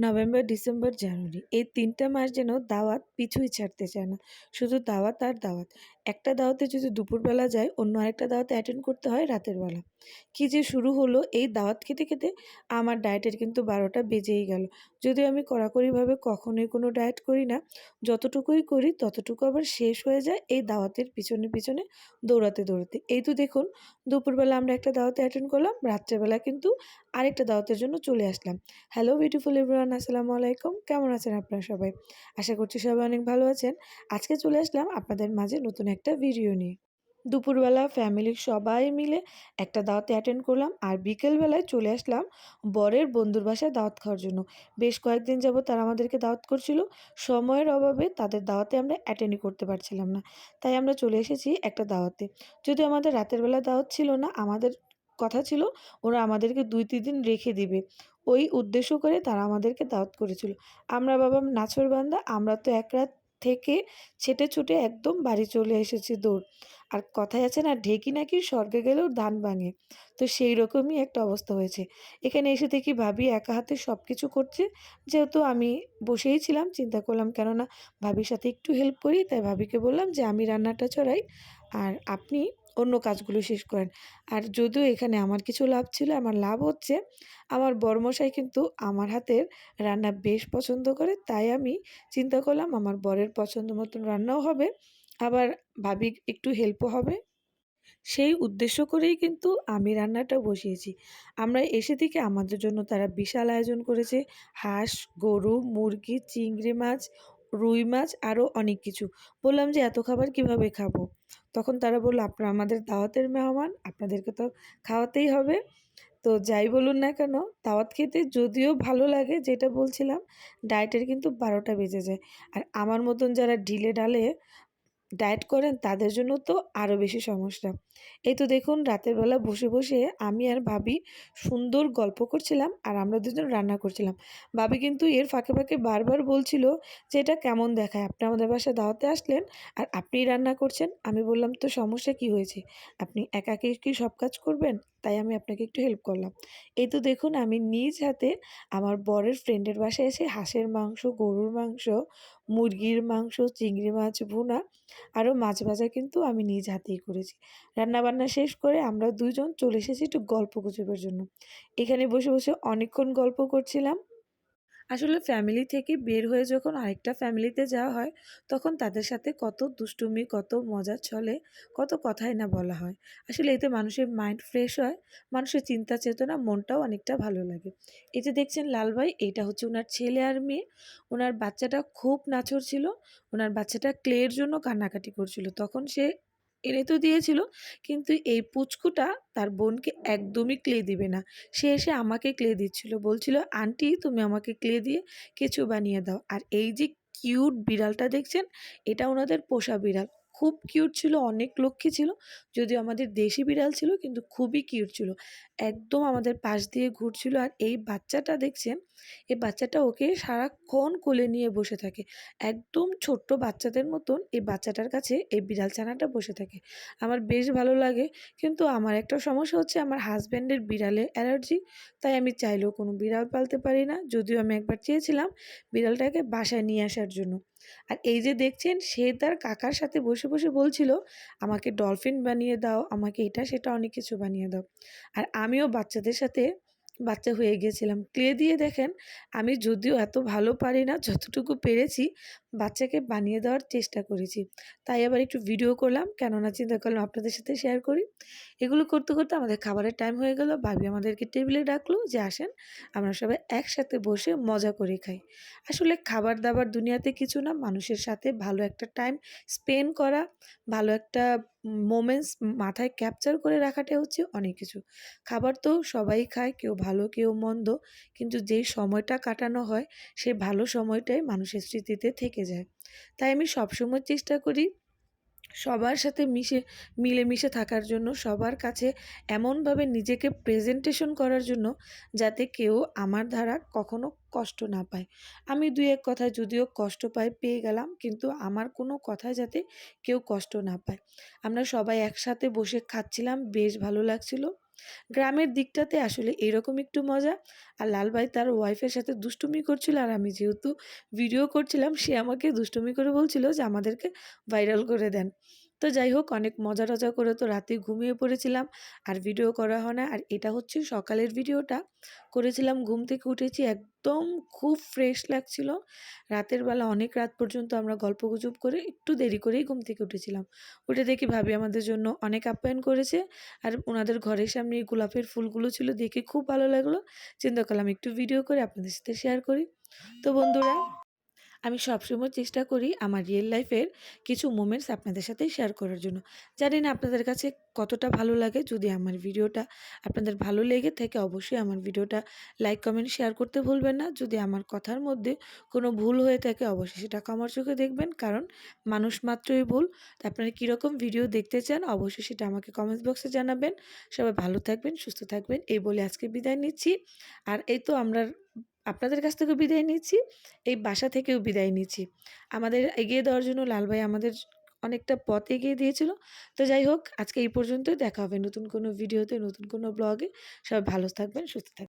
November, December, জানুয়ারি। এই তিনটা মাস যেন দাওয়াত পিছুই ছাড়তে চায় না। শুধু দাওয়াত আর দাওয়াত। একটা দাওয়াতে যদি দুপুরবেলা যায়, অন্য আরেকটা দাওয়াতে অ্যাটেন্ড করতে হয় রাতের বেলা। কী যে শুরু হলো এই দাওয়াত খেতে খেতে আমার ডায়েটের কিন্তু বারোটা বেজেই গেল। যদিও আমি কড়াকড়িভাবে কখনোই কোনো ডায়েট করি না, যতটুকুই করি ততটুকু আবার শেষ হয়ে যায় এই দাওয়াতের পিছনে পিছনে দৌড়াতে দৌড়াতে। এই তো দেখুন, দুপুরবেলা আমরা একটা দাওয়াতে অ্যাটেন্ড করলাম, রাত্রেবেলা কিন্তু আরেকটা দাওয়াতের জন্য চলে আসলাম। হ্যালো বিউটিফুল এভরিওয়ান আসসালামু আলাইকুম। কেমন আছেন আপনারা সবাই? আশা করছি সবাই অনেক ভালো আছেন। আজকে চলে আসলাম আপনাদের মাঝে নতুন একটা ভিডিও নিয়ে। দুপুরবেলা ফ্যামিলির সবাই মিলে একটা দাওয়াতে অ্যাটেন্ড করলাম আর বিকেলবেলায় চলে আসলাম বরের বন্ধুর বাসায় দাওয়াত খাওয়ার জন্য। বেশ কয়েকদিন যাব তারা আমাদেরকে দাওয়াত করছিল। সময়ের অভাবে তাদের দাওয়াতে আমরা অ্যাটেন্ডই করতে পারছিলাম না। তাই আমরা চলে এসেছি একটা দাওয়াতে। যদি আমাদের রাতের বেলা দাওয়াত ছিল না, আমাদের কথা ছিল, ওরা আমাদেরকে দুই, তিন দিন রেখে দিবে। ওই উদ্দেশ্য করে তারা আমাদেরকে দাওয়াত করেছিল। আমরা বাবা নাছর বান্দা, আমরা তো এক রাত থেকে ছেটে ছুটে একদম বাড়ি চলে এসেছি দৌড়। আর কথায় আছে না, ঢেকি নাকি স্বর্গে গেলেও ধান ভাঙে। তো সেই রকমই একটা অবস্থা হয়েছে। এখানে এসে দেখি ভাবি একা হাতে সব কিছু করছে। যেহেতু আমি বসেই ছিলাম, চিন্তা করলাম, কেননা ভাবির সাথে একটু হেল্প করি, তাই ভাবিকে বললাম যে, আমি রান্নাটা চড়াই, আর আপনি অন্য কাজগুলো শেষ করেন। আর যদিও এখানে আমার কিছু লাভ ছিল, আমার লাভ হচ্ছে আমার বরমশাই কিন্তু আমার হাতের রান্না বেশ পছন্দ করে, তাই আমি চিন্তা করলাম আমার বরের পছন্দ মতন রান্নাও হবে, আবার ভাবি একটু হেল্পও হবে। সেই উদ্দেশ্য করেই কিন্তু আমি রান্নাটা বসিয়েছি। আমরা এসে থেকে আমাদের জন্য তারা বিশাল আয়োজন করেছে, হাঁস, গরু, মুরগি, চিংড়ি মাছ, রুই মাছ, আরও অনেক কিছু। বললাম যে এত খাবার কীভাবে খাব? তখন তারা বলল, আপনারা আমাদের দাওয়াতের মেহমান, আপনাদেরকে তো খাওয়াতেই হবে। তো যাই বলুন না কেন, দাওয়াত খেতে যদিও ভালো লাগে, যেটা বলছিলাম, ডায়েটের কিন্তু বারোটা বেজে যায়। আর আমার মতন যারা ঢিলে ডালে ডায়েট করেন, তাদের জন্য তো আরও বেশি সমস্যা। এই তো দেখুন, রাতের বেলা বসে বসে আমি আর ভাবি সুন্দর গল্প করছিলাম আর আমরা দুজন রান্না করছিলাম। ভাবি কিন্তু এর ফাঁকে ফাঁকে বারবার বলছিল যে, এটা কেমন দেখায়? আপনি আমাদের বাসায় দাওয়াতে আসলেন আর আপনিই রান্না করছেন? আমি বললাম, তো সমস্যা কি হয়েছে? আপনি একাকে কি সব কাজ করবেন? তাই আমি আপনাকে একটু হেল্প করলাম। এই তো দেখুন, আমি নিজ হাতে আমার বরের ফ্রেন্ডের বাসায় এসে হাঁসের মাংস, গরুর মাংস মুরগির মাংস, চিংড়ি মাছ, ভুনা আরও মাছ ভাজা কিন্তু আমি নিজ হাতেই করেছি। রান্নাবান্না শেষ করে আমরা দুজন চলে এসেছি একটু গল্প গুজবের জন্য। এখানে বসে বসে অনেকক্ষণ গল্প করছিলাম। আসলে ফ্যামিলি থেকে বের হয়ে যখন আরেকটা ফ্যামিলিতে যাওয়া হয়, তখন তাদের সাথে কত দুষ্টুমি, কত মজা চলে, কত কথাই না বলা হয়। আসলে এতে মানুষের মাইন্ড ফ্রেশ হয়, মানুষের চিন্তা চেতনা, মনটাও অনেকটা ভালো লাগে। এই যে দেখছেন লাল ভাই, এইটা হচ্ছে ওনার ছেলে আর মেয়ে। ওনার বাচ্চাটা খুব নাচর ছিল ওনার বাচ্চাটা ক্লের জন্য কান্নাকাটি করছিল। তখন সে এনে তো দিয়েছিল। কিন্তু এই পুচকুটা তার বোনকে একদমই ক্লে দিবে না। সে এসে আমাকে ক্লে দিচ্ছিল। বলছিল, আন্টি, তুমি আমাকে ক্লে দিয়ে কিছু বানিয়ে দাও। আর এই যে কিউট বিড়ালটা দেখছেন, এটা ওনাদের পোষা বিড়াল। খুব কিউট ছিল, অনেক লক্ষ্মী ছিল। যদিও আমাদের দেশি বিড়াল ছিল, কিন্তু খুবই কিউট ছিল। একদম আমাদের পাশ দিয়ে ঘুরছিল আর এই বাচ্চাটা দেখছেন এই বাচ্চাটা ওকে সারাক্ষণ কোলে নিয়ে বসে থাকে। একদম ছোট্ট বাচ্চাদের মতন এই বাচ্চাটার কাছে এই বিড়াল ছানাটা বসে থাকে। আমার বেশ ভালো লাগে, কিন্তু আমার একটা সমস্যা হচ্ছে আমার হাজব্যান্ডের বিড়ালে অ্যালার্জি, তাই আমি চাইলেও কোনো বিড়াল পালতে পারি না। যদিও আমি একবার চেয়েছিলাম বিড়ালটাকে বাসায় নিয়ে আসার জন্য। আর এই যে দেখছেন, সে তার কাকার সাথে বসে বসে বলছিল, আমাকে ডলফিন বানিয়ে দাও, আমাকে এটা, সেটা, অনেক কিছু বানিয়ে দাও। আর আমিও বাচ্চাদের সাথে বাচ্চা হয়ে গিয়েছিলাম। ক্লে দিয়ে দেখেন, আমি যদিও এত ভালো পারি না, যতটুকু পেরেছি বাচ্চাকে বানিয়ে দেওয়ার চেষ্টা করেছি। তাই আবার একটু ভিডিও করলাম, কেননা চিন্তা করলাম আপনাদের সাথে শেয়ার করি। এগুলো করতে করতে আমাদের খাবারের টাইম হয়ে গেল। ভাবি আমাদেরকে টেবিলে ডাকলো যে, আসেন, আমরা সবাই একসাথে বসে মজা করে খাই। আসলে খাবার দাবার দুনিয়াতে কিছু না, মানুষের সাথে ভালো একটা টাইম স্পেন্ড করা, ভালো একটা মোমেন্টস মাথায় ক্যাপচার করে রাখাটাই হচ্ছে অনেক কিছু। খাবার তো সবাই খায়, কেউ ভালো, কেউ মন্দ, কিন্তু যেই সময়টা কাটানো হয়, সেই ভালো সময়টাই মানুষের স্মৃতিতে থেকে যায়। তাই আমি সবসময় চেষ্টা করি সবার সাথে মিশে, মিলেমিশে থাকার জন্য, সবার কাছে এমনভাবে নিজেকে প্রেজেন্টেশন করার জন্য যাতে কেউ আমার দ্বারা কখনো কষ্ট না পায়। আমি দুই এক কথায় যদিও কষ্ট পাই, পেয়ে গেলাম, কিন্তু আমার কোনো কথায় যাতে কেউ কষ্ট না পায়। আমরা সবাই একসাথে বসে খাচ্ছিলাম, বেশ ভালো লাগছিল। গ্রামের দিকটাতে আসলে এরকম একটু মজা। আর লালবাই তার ওয়াইফের সাথে দুষ্টুমি করছিল। আর আমি যেহেতু ভিডিও করছিলাম, সে আমাকে দুষ্টুমি করে বলছিল যে আমাদেরকে ভাইরাল করে দেন। তো যাই হোক, অনেক মজা টজা করে তো রাতে ঘুমিয়ে পড়েছিলাম। আর ভিডিও করা হয় না। আর এটা হচ্ছে সকালের ভিডিওটা করেছিলাম, ঘুম থেকে উঠেছি একদম খুব ফ্রেশ লাগছিল। রাতের বেলা অনেক রাত পর্যন্ত আমরা গল্প গুজব করে একটু দেরি করেই ঘুম থেকে উঠেছিলাম। উঠে দেখি ভাবি আমাদের জন্য অনেক আপ্যায়ন করেছে। আর ওনাদের ঘরের সামনে এই গোলাপের ফুলগুলো ছিল দেখে খুব ভালো লাগল। চিন্তা করলাম একটু ভিডিও করে আপনাদের সাথে শেয়ার করি। তো বন্ধুরা আমি সবসময় চেষ্টা করি আমার রিয়েল লাইফের কিছু মোমেন্টস আপনাদের সাথে শেয়ার করার জন্য। জানি না আপনাদের কাছে কতটা ভালো লাগে, যদি আমার ভিডিওটা আপনাদের ভালো লেগে থাকে, অবশ্যই আমার ভিডিওটা লাইক কমেন্ট শেয়ার করতে ভুলবেন না। যদি আমার কথার মধ্যে কোনো ভুল হয়ে থাকে, অবশ্যই সেটা কমার চোখে দেখবেন, কারণ মানুষ মাত্রই ভুল। আপনারা কীরকম ভিডিও দেখতে চান, অবশ্যই সেটা আমাকে কমেন্টস বক্সে জানাবেন। সবাই ভালো থাকবেন, সুস্থ থাকবেন, এই বলে আজকে বিদায় নিচ্ছি। আর এই তো আমরা আপনাদের কাছ থেকেও বিদায় নিচ্ছি, এই বাসা থেকেও বিদায় নিচ্ছি। আমাদের এগিয়ে দেওয়ার জন্য লালবাই আমাদের অনেকটা পথ এগিয়ে দিয়েছিল। তো যাই হোক, আজকে এই পর্যন্তই। দেখা হবে নতুন কোনো ভিডিওতে, নতুন কোনো ব্লগে। সবাই ভালো থাকবেন, সুস্থ থাকবেন।